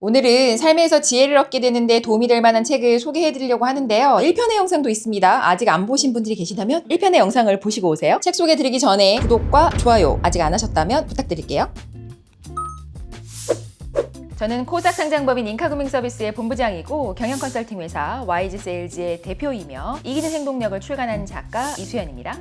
오늘은 삶에서 지혜를 얻게 되는데 도움이 될 만한 책을 소개해 드리려고 하는데요. 1편의 영상도 있습니다. 아직 안 보신 분들이 계시다면 1편의 영상을 보시고 오세요. 책 소개 드리기 전에 구독과 좋아요 아직 안 하셨다면 부탁드릴게요. 저는 코작 상장법인 인카구밍 서비스의 본부장이고 경영 컨설팅 회사 YG 세일즈의 대표이며 이기는 행동력을 출간한 작가 이수연입니다.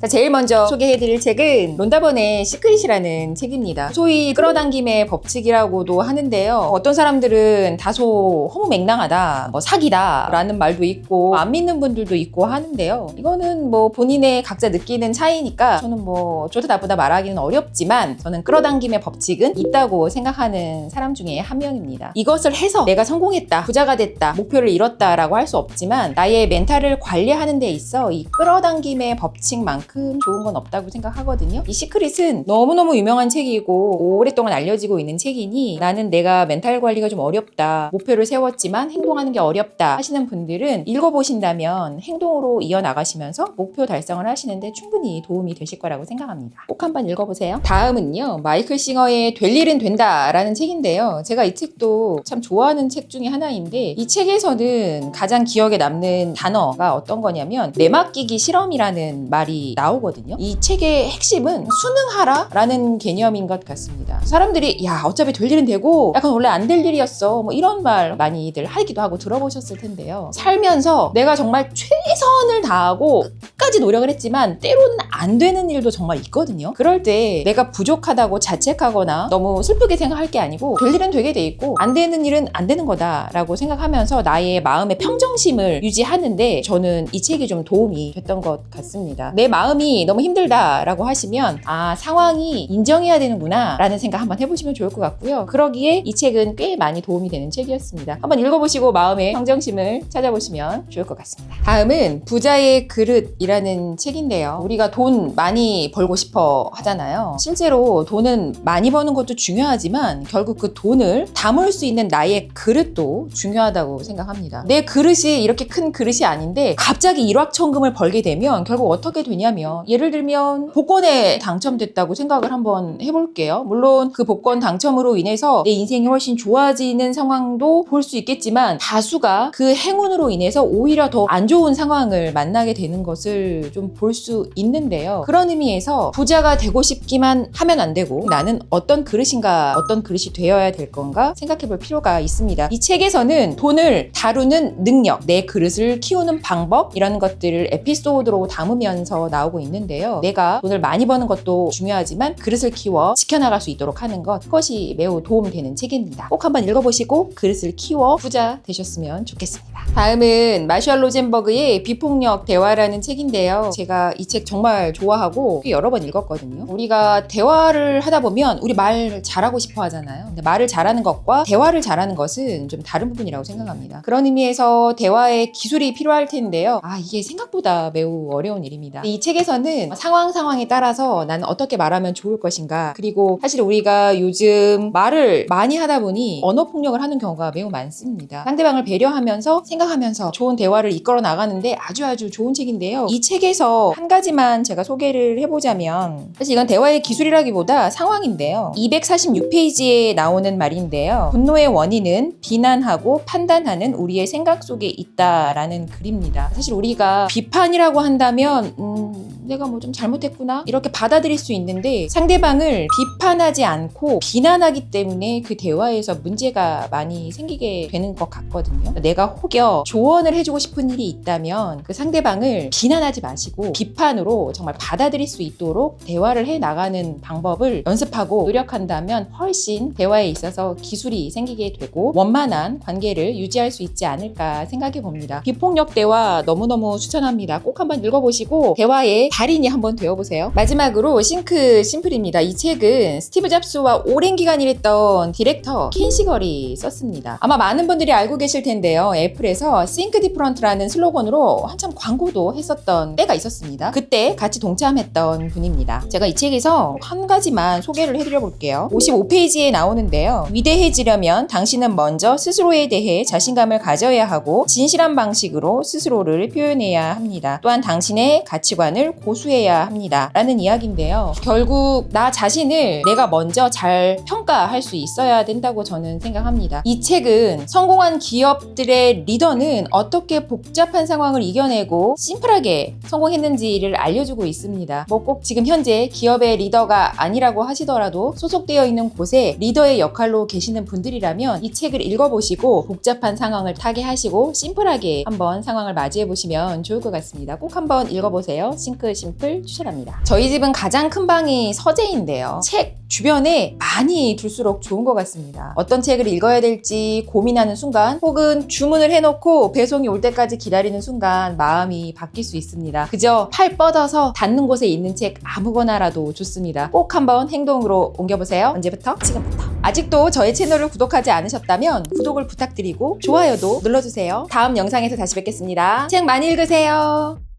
자, 제일 먼저 소개해드릴 책은 론다번의 시크릿이라는 책입니다. 소위 끌어당김의 법칙이라고도 하는데요. 어떤 사람들은 다소 허무맹랑하다, 뭐 사기다 라는 말도 있고 안 믿는 분들도 있고 하는데요. 이거는 뭐 본인의 각자 느끼는 차이니까 저는 뭐 좋다 나쁘다 말하기는 어렵지만 저는 끌어당김의 법칙은 있다고 생각하는 사람 중에 한 명입니다. 이것을 해서 내가 성공했다, 부자가 됐다, 목표를 이뤘다라고 할 수 없지만 나의 멘탈을 관리하는 데 있어 이 끌어당김의 법칙만큼 좋은 건 없다고 생각하거든요. 이 시크릿은 너무너무 유명한 책이고 오랫동안 알려지고 있는 책이니 나는 내가 멘탈 관리가 좀 어렵다, 목표를 세웠지만 행동하는 게 어렵다 하시는 분들은 읽어보신다면 행동으로 이어나가시면서 목표 달성을 하시는데 충분히 도움이 되실 거라고 생각합니다. 꼭 한번 읽어보세요. 다음은요. 마이클 싱어의 될 일은 된다 라는 책인데요. 제가 이 책도 참 좋아하는 책 중에 하나인데 이 책에서는 가장 기억에 남는 단어가 어떤 거냐면 내맡기기 실험이라는 말이 나오거든요. 이 책의 핵심은 수능하라라는 개념인 것 같습니다. 사람들이 야 어차피 될 일은 되고 약간 원래 안 될 일이었어 뭐 이런 말 많이들 하기도 하고 들어보셨을 텐데요. 살면서 내가 정말 최선을 다하고 끝까지 노력을 했지만 때로는 안 되는 일도 정말 있거든요. 그럴 때 내가 부족하다고 자책하거나 너무 슬프게 생각할 게 아니고 될 일은 되게 돼 있고 안 되는 일은 안 되는 거다라고 생각하면서 나의 마음의 평정심을 유지하는데 저는 이 책이 좀 도움이 됐던 것 같습니다. 내 마음이 너무 힘들다라고 하시면 아 상황이 인정해야 되는구나 라는 생각 한번 해보시면 좋을 것 같고요. 그러기에 이 책은 꽤 많이 도움이 되는 책이었습니다. 한번 읽어보시고 마음의 평정심을 찾아보시면 좋을 것 같습니다. 다음은 부자의 그릇이라는 책인데요. 우리가 돈 많이 벌고 싶어 하잖아요. 실제로 돈은 많이 버는 것도 중요하지만 결국 그 돈을 담을 수 있는 나의 그릇도 중요하다고 생각합니다. 내 그릇이 이렇게 큰 그릇이 아닌데 갑자기 일확천금을 벌게 되면 결국 어떻게 되냐면 예를 들면 복권에 당첨됐다고 생각을 한번 해볼게요. 물론 그 복권 당첨으로 인해서 내 인생이 훨씬 좋아지는 상황도 볼 수 있겠지만 다수가 그 행운으로 인해서 오히려 더 안 좋은 상황을 만나게 되는 것을 좀 볼 수 있는데요. 그런 의미에서 부자가 되고 싶기만 하면 안 되고 나는 어떤 그릇인가 어떤 그릇이 되어야 될 건가 생각해 볼 필요가 있습니다. 이 책에서는 돈을 다루는 능력, 내 그릇을 키우는 방법 이런 것들을 에피소드로 담으면서 나오고 있는데요. 내가 돈을 많이 버는 것도 중요하지만 그릇을 키워 지켜나갈 수 있도록 하는 것 그것이 매우 도움되는 책입니다. 꼭 한번 읽어보시고 그릇을 키워 부자 되셨으면 좋겠습니다. 다음은 마셜 로젠버그의 비폭력 대화라는 책인데 요. 제가 이 책 정말 좋아하고 꽤 여러 번 읽었거든요. 우리가 대화를 하다 보면 우리 말 잘하고 싶어 하잖아요. 근데 말을 잘하는 것과 대화를 잘하는 것은 좀 다른 부분이라고 생각합니다. 그런 의미에서 대화의 기술이 필요할 텐데요. 아, 이게 생각보다 매우 어려운 일입니다. 이 책에서는 상황 상황에 따라서 나는 어떻게 말하면 좋을 것인가. 그리고 사실 우리가 요즘 말을 많이 하다 보니 언어 폭력을 하는 경우가 매우 많습니다. 상대방을 배려하면서 생각하면서 좋은 대화를 이끌어 나가는데 아주 아주 좋은 책인데요. 이 책에서 한 가지만 제가 소개를 해보자면 사실 이건 대화의 기술이라기보다 상황인데요. 246페이지에 나오는 말인데요. 분노의 원인은 비난하고 판단하는 우리의 생각 속에 있다라는 글입니다. 사실 우리가 비판이라고 한다면 음, 내가 뭐 좀 잘못했구나 이렇게 받아들일 수 있는데 상대방을 비판하지 않고 비난하기 때문에 그 대화에서 문제가 많이 생기게 되는 것 같거든요. 내가 혹여 조언을 해주고 싶은 일이 있다면 그 상대방을 비난하지 마시고 비판으로 정말 받아들일 수 있도록 대화를 해 나가는 방법을 연습하고 노력한다면 훨씬 대화에 있어서 기술이 생기게 되고 원만한 관계를 유지할 수 있지 않을까 생각해 봅니다. 비폭력 대화 너무너무 추천합니다. 꼭 한번 읽어보시고 대화의 달인이 한번 되어보세요. 마지막으로 싱크 심플입니다. 이 책은 스티브 잡스와 오랜 기간 일했던 디렉터 켄 시걸이 썼습니다. 아마 많은 분들이 알고 계실 텐데요. 애플에서 싱크 디프런트라는 슬로건으로 한참 광고도 했었던 때가 있었습니다. 그때 같이 동참했던 분입니다. 제가 이 책에서 한 가지만 소개를 해드려 볼게요. 55페이지에 나오는데요. 위대해지려면 당신은 먼저 스스로에 대해 자신감을 가져야 하고 진실한 방식으로 스스로를 표현해야 합니다. 또한 당신의 가치관을 고수해야 합니다. 라는 이야기인데요. 결국 나 자신을 내가 먼저 잘 평가할 수 있어야 된다고 저는 생각합니다. 이 책은 성공한 기업들의 리더는 어떻게 복잡한 상황을 이겨내고 심플하게 성공했는지를 알려주고 있습니다. 뭐 꼭 지금 현재 기업의 리더가 아니라고 하시더라도 소속되어 있는 곳에 리더의 역할로 계시는 분들이라면 이 책을 읽어보시고 복잡한 상황을 타개하시고 심플하게 한번 상황을 맞이해 보시면 좋을 것 같습니다. 꼭 한번 읽어보세요. 싱크 심플 추천합니다. 저희 집은 가장 큰 방이 서재인데요. 책 주변에 많이 둘수록 좋은 것 같습니다. 어떤 책을 읽어야 될지 고민하는 순간 혹은 주문을 해놓고 배송이 올 때까지 기다리는 순간 마음이 바뀔 수 있습니다. 그저 팔 뻗어서 닿는 곳에 있는 책 아무거나라도 좋습니다. 꼭 한번 행동으로 옮겨보세요. 언제부터? 지금부터. 아직도 저의 채널을 구독하지 않으셨다면 구독을 부탁드리고 좋아요도 눌러주세요. 다음 영상에서 다시 뵙겠습니다. 책 많이 읽으세요.